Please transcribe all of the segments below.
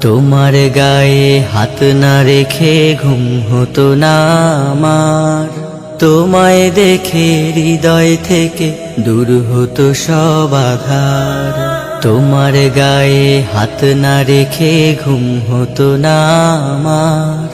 তোমার গায়ে হাত না রেখে ঘুম হতো না আমার। তোমায় দেখে হৃদয় থেকে দূর হতো সব আধার। তোমার গায়ে হাত না রেখে ঘুম হতো না আমার।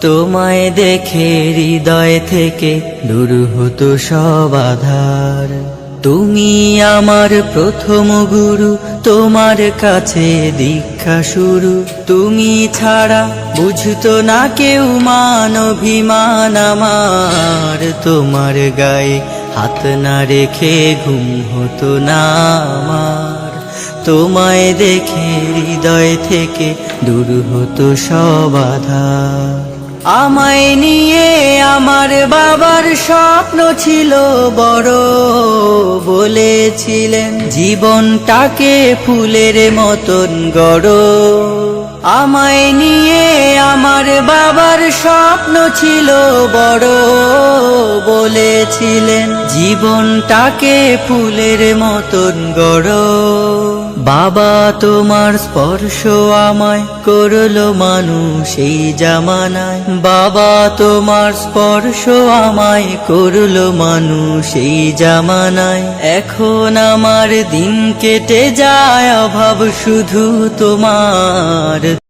তোমায় দেখে হৃদয় থেকে দূর হতো সব আধার। তুমি আমার প্রথম গুরু, তোমার কাছে দীক্ষা শুরু। তুমি ছাড়া বুঝতো না কেউ মান অভিমান আমার। তোমার গায়ে হাত না রেখে ঘুম হতো না আমার। তোমায় দেখে হৃদয় থেকে দূর হতো সব আমায় নিয়ে আমার বাবার স্বপ্ন ছিল বড়। বলেছিলেন, জীবনটাকে ফুলের মতন গড়। আমায় নিয়ে আমার বাবার স্বপ্ন ছিল বড়। বলেছিলেন, জীবনটাকে ফুলের মতন গড়। বাবা তোমার স্পর্শ আমায় করল মানুষ এই জামানায়। বাবা তোমার স্পর্শ আমায় করল মানুষ এই জামানায়। এখন আমার দিন কেটে যায়, অভাব শুধু তোমার।